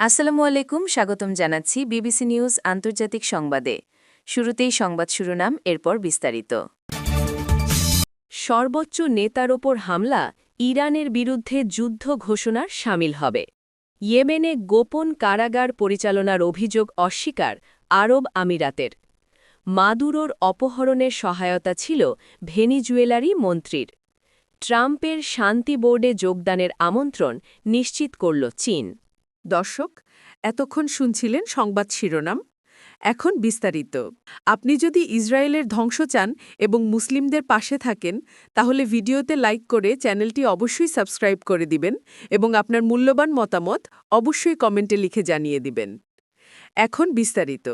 আসসালামু আলাইকুম, স্বাগতম জানাচ্ছি বিবিসি নিউজ আন্তর্জাতিক সংবাদে। শুরুতেই সংবাদ শিরোনাম, এরপর বিস্তারিত। সর্বোচ্চ নেতার ওপর হামলা, ইরানের বিরুদ্ধে যুদ্ধ ঘোষণার সামিল হবে। ইয়েমেনে গোপন কারাগার পরিচালনার অভিযোগ অস্বীকার আরব আমিরাতের। মাদুরোর অপহরণের সহায়তা ছিল ভেনিজুয়েলারি মন্ত্রীর। ট্রাম্পের শান্তি বোর্ডে যোগদানের আমন্ত্রণ নিশ্চিত করল চীন। দর্শক, এতক্ষণ শুনছিলেন সংবাদ শিরোনাম। এখন বিস্তারিত। আপনি যদি ইসরায়েলের ধ্বংস চান এবং মুসলিমদের পাশে থাকেন, তাহলে ভিডিওতে লাইক করে চ্যানেলটি অবশ্যই সাবস্ক্রাইব করে দিবেন এবং আপনার মূল্যবান মতামত অবশ্যই কমেন্টে লিখে জানিয়ে দিবেন। এখন বিস্তারিত।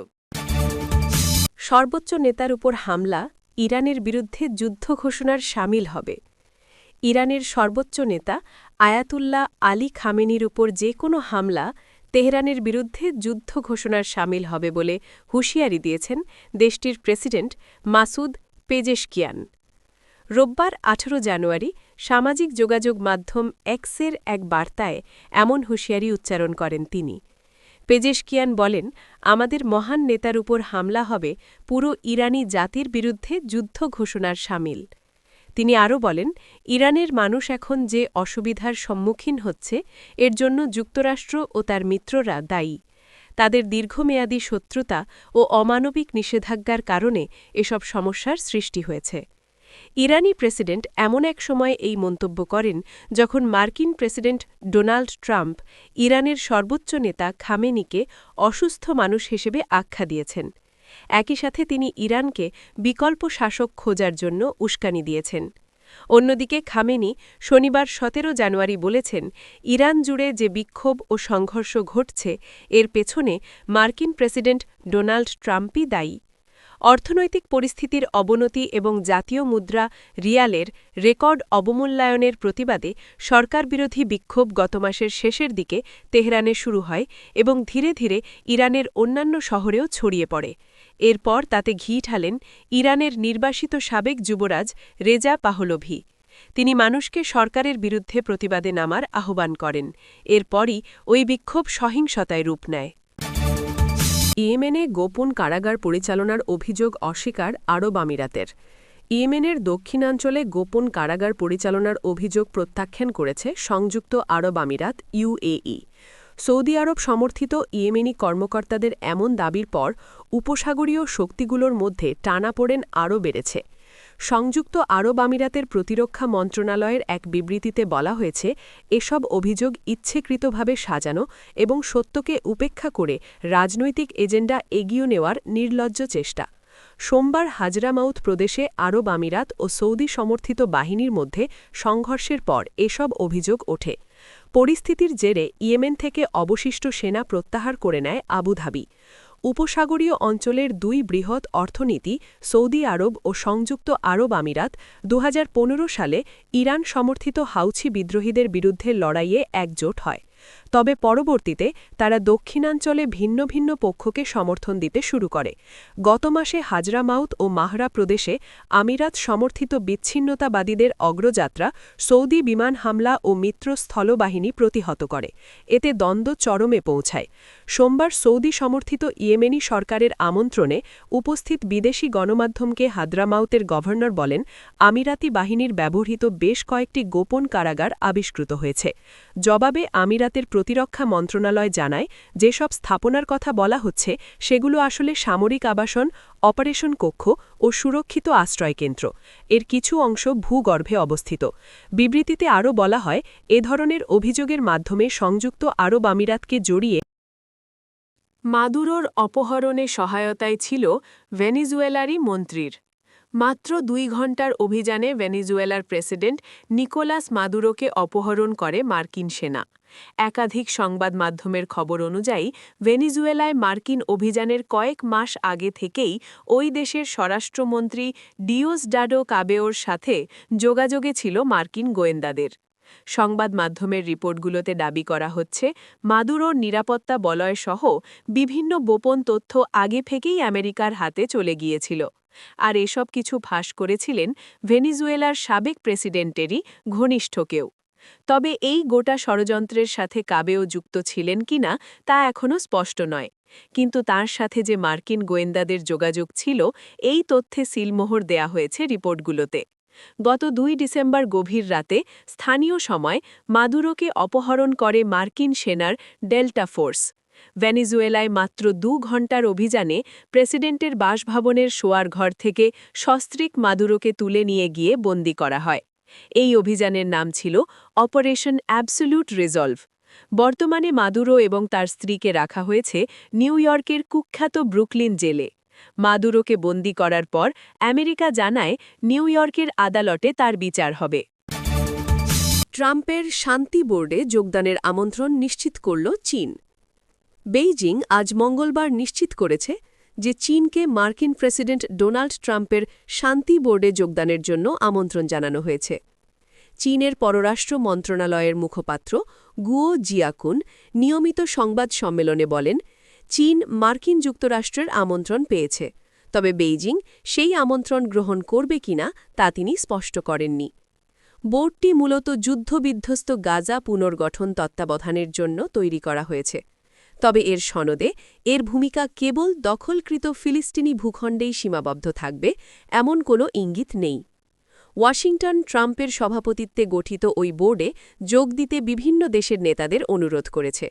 সর্বোচ্চ নেতার উপর হামলা, ইরানের বিরুদ্ধে যুদ্ধ ঘোষণার সামিল হবে। ইরানের সর্বোচ্চ নেতা আয়াতুল্লাহ আলী খামেনির উপর যে কোনো হামলা তেহরানের বিরুদ্ধে যুদ্ধ ঘোষণার সামিল হবে বলে হুঁশিয়ারি দিয়েছেন দেশটির প্রেসিডেন্ট মাসুদ পেজেশকিয়ান। রোববার ১৮ জানুয়ারি সামাজিক যোগাযোগ মাধ্যম এক্সের এক বার্তায় এমন হুঁশিয়ারি উচ্চারণ করেন তিনি। পেজেশকিয়ান বলেন, আমাদের মহান নেতার উপর হামলা হবে পুরো ইরানি জাতির বিরুদ্ধে যুদ্ধ ঘোষণার সামিল। তিনি আরও বলেন, ইরানের মানুষ এখন যে অসুবিধার সম্মুখীন হচ্ছে, এর জন্য যুক্তরাষ্ট্র ও তার মিত্ররা দায়ী। তাদের দীর্ঘমেয়াদী শত্রুতা ও অমানবিক নিষেধাজ্ঞার কারণে এসব সমস্যার সৃষ্টি হয়েছে। ইরানি প্রেসিডেন্ট এমন এক সময় এই মন্তব্য করেন যখন মার্কিন প্রেসিডেন্ট ডোনাল্ড ট্রাম্প ইরানের সর্বোচ্চ নেতা খামেনিকে অসুস্থ মানুষ হিসেবে আখ্যা দিয়েছেন। একই সাথে তিনি ইরানকে বিকল্প শাসক খোঁজার জন্য উস্কানি দিয়েছেন। অন্যদিকে খামেনি শনিবার সতেরো জানুয়ারি বলেছেন, ইরান জুড়ে যে বিক্ষোভ ও সংঘর্ষ ঘটছে, এর পেছনে মার্কিন প্রেসিডেন্ট ডোনাল্ড ট্রাম্পই দায়ী। অর্থনৈতিক পরিস্থিতির অবনতি এবং জাতীয় মুদ্রা রিয়ালের রেকর্ড অবমূল্যায়নের প্রতিবাদে সরকারবিরোধী বিক্ষোভ গত মাসের শেষের দিকে তেহরানে শুরু হয় এবং ধীরে ধীরে ইরানের অন্যান্য শহরেও ছড়িয়ে পড়ে। এরপর তাতে ঘি ঢালেন ইরানের নির্বাসিত সাবেক যুবরাজ রেজা পাহলভি। তিনি মানুষকে সরকারের বিরুদ্ধে প্রতিবাদে নামার আহ্বান করেন। এরপরই ওই বিক্ষোভ সহিংসতায় রূপ নেয়। ইয়েমেনে গোপন কারাগার পরিচালনার অভিযোগ অস্বীকার আরব আমিরাতের। ইয়েমেনের দক্ষিণাঞ্চলে গোপন কারাগার পরিচালনার অভিযোগ প্রত্যাখ্যান করেছে সংযুক্ত আরব আমিরাত ইউএই। সৌদি আরব সমর্থিত ইয়েমেনি কর্মকর্তাদের এমন দাবির পর উপসাগরীয় শক্তিগুলোর মধ্যে টানাপোড়েন আরও বেড়েছে। সংযুক্ত আরব আমিরাতের প্রতিরক্ষা মন্ত্রণালয়ের এক বিবৃতিতে বলা হয়েছে, এসব অভিযোগ ইচ্ছেকৃতভাবে সাজানো এবং সত্যকে উপেক্ষা করে রাজনৈতিক এজেন্ডা এগিয়ে নেওয়ার নির্লজ্জ চেষ্টা। সোমবার হাজরামাউথ প্রদেশে আরব আমিরাত ও সৌদি সমর্থিত বাহিনীর মধ্যে সংঘর্ষের পর এসব অভিযোগ ওঠে। পরিস্থিতির জেরে ইয়েমেন থেকে অবশিষ্ট সেনা প্রত্যাহার করে নেয় আবুধাবি। উপসাগরীয় অঞ্চলের দুই বৃহৎ অর্থনীতি, সৌদি আরব ও সংযুক্ত আরব আমিরাত দু হাজার পনেরো সালে ইরান সমর্থিত হাউছি বিদ্রোহীদের বিরুদ্ধে লড়াইয়ে একজোট হয়। তবে পরবর্তীতে তারা দক্ষিণাঞ্চলে ভিন্ন ভিন্ন পক্ষকে সমর্থন দিতে শুরু করে। গত মাসে হাজরামাউত ও মাহরা প্রদেশে আমিরাত সমর্থিত বিচ্ছিন্নতাবাদীদের অগ্রযাত্রা সৌদি বিমান হামলা ও মিত্র স্থলবাহিনী প্রতিহত করে। এতে দ্বন্দ্ব চরমে পৌঁছায়। সোমবার সৌদি সমর্থিত ইয়েমেনি সরকারের আমন্ত্রণে উপস্থিত বিদেশি গণমাধ্যমকে হাদ্রামাউতের গভর্নর বলেন, আমিরাতি বাহিনীর ব্যবহৃত বেশ কয়েকটি গোপন কারাগার আবিষ্কৃত হয়েছে। জবাবে আমিরাতের প্রতিরক্ষা মন্ত্রণালয় জানায়, যেসব স্থাপনার কথা বলা হচ্ছে, সেগুলো আসলে সামরিক আবাসন, অপারেশন কক্ষ ও সুরক্ষিত আশ্রয়কেন্দ্র। এর কিছু অংশ ভূগর্ভে অবস্থিত। বিবৃতিতে আরও বলা হয়, এ ধরনের অভিযোগের মাধ্যমে সংযুক্ত আরব আমিরাতকে জড়িয়ে মাদুরোর অপহরণে সহায়তায় ছিল ভেনিজুয়েলারি মন্ত্রীর। মাত্র দুই ঘণ্টার অভিযানে ভেনিজুয়েলার প্রেসিডেন্ট নিকোলাস মাদুরোকে অপহরণ করে মার্কিন সেনা। একাধিক সংবাদ মাধ্যমের খবর অনুযায়ী, ভেনিজুয়েলায় মার্কিন অভিযানের কয়েক মাস আগে থেকেই ওই দেশের স্বরাষ্ট্রমন্ত্রী ডিওস ডাডো কাবেওর সাথে যোগাযোগে ছিল মার্কিন গোয়েন্দাদের। সংবাদ মাধ্যমের রিপোর্টগুলোতে দাবি করা হচ্ছে, মাদুরোর নিরাপত্তা বলয়সহ বিভিন্ন গোপন তথ্য আগে থেকেই আমেরিকার হাতে চলে গিয়েছিল। আর এসব কিছু ফাঁস করেছিলেন ভেনিজুয়েলার সাবেক প্রেসিডেন্টেরই ঘনিষ্ঠ কেউ। তবে এই গোটা ষড়যন্ত্রের সাথে কাবেও যুক্ত ছিলেন কিনা তা এখনও স্পষ্ট নয়। কিন্তু তার সাথে যে মার্কিন গোয়েন্দাদের যোগাযোগ ছিল, এই তথ্যে সিলমোহর দেয়া হয়েছে রিপোর্টগুলোতে। গত দুই ডিসেম্বর গভীর রাতে স্থানীয় সময় মাদুরোকে অপহরণ করে মার্কিন সেনার ডেল্টা ফোর্স। ভেনিজুয়েলায় মাত্র দু ঘণ্টার অভিযানে প্রেসিডেন্টের বাসভবনের শোয়ার ঘর থেকে সস্ত্রিক মাদুরোকে তুলে নিয়ে গিয়ে বন্দি করা হয়। এই অভিযানের নাম ছিল অপারেশন অ্যাবসোলিউট রিজলভ। বর্তমানে মাদুরো এবং তার স্ত্রীকে রাখা হয়েছে নিউ ইয়র্কের কুখ্যাত ব্রুকলিন জেলে। মাদুরোকে বন্দি করার পর আমেরিকা জানায় নিউ ইয়র্কের আদালতে তার বিচার হবে। ট্রাম্পের শান্তি বোর্ডে যোগদানের আমন্ত্রণ নিশ্চিত করল চীন। বেইজিং আজ মঙ্গলবার নিশ্চিত করেছে যে চীনকে মার্কিন প্রেসিডেন্ট ডোনাল্ড ট্রাম্পের শান্তি বোর্ডে যোগদানের জন্য আমন্ত্রণ জানানো হয়েছে। চীনের পররাষ্ট্র মন্ত্রণালয়ের মুখপাত্র গুও জিয়াকুন নিয়মিত সংবাদ সম্মেলনে বলেন, চীন মার্কিন যুক্তরাষ্ট্রের আমন্ত্রণ পেয়েছে, তবে বেইজিং সেই আমন্ত্রণ গ্রহণ করবে কিনা তা তিনি স্পষ্ট করেননি। বোর্ডটি মূলত যুদ্ধবিধ্বস্ত গাজা পুনর্গঠন তত্ত্বাবধানের জন্য তৈরি করা হয়েছে। তবে এর সনদে এর ভূমিকা কেবল দখলকৃত ফিলিস্তিনি ভূখণ্ডেই সীমাবদ্ধ থাকবে, এমন কোনো ইঙ্গিত নেই। ওয়াশিংটন ট্রাম্পের সভাপতিত্বে গঠিত ওই বোর্ডে যোগ দিতে বিভিন্ন দেশের নেতাদের অনুরোধ করেছে।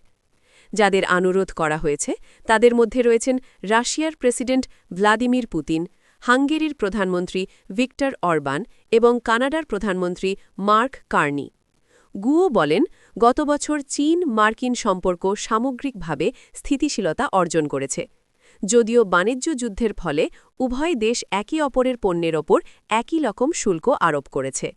যাদের অনুরোধ করা হয়েছে, তাদের মধ্যে রয়েছেন রাশিয়ার প্রেসিডেন্ট ভ্লাদিমির পুতিন, হাঙ্গেরির প্রধানমন্ত্রী ভিক্টর অরবান এবং কানাডার প্রধানমন্ত্রী মার্ক কার্নি। গুও বলেন গত বছর চীন মার্কিন সম্পর্ক সামগ্রিকভাবে স্থিতিশীলতা অর্জন করেছে। যদিও বাণিজ্য যুদ্ধের ফলে উভয় দেশ একে অপরের পণ্যের ওপর একই রকম শুল্ক আরোপ করেছে।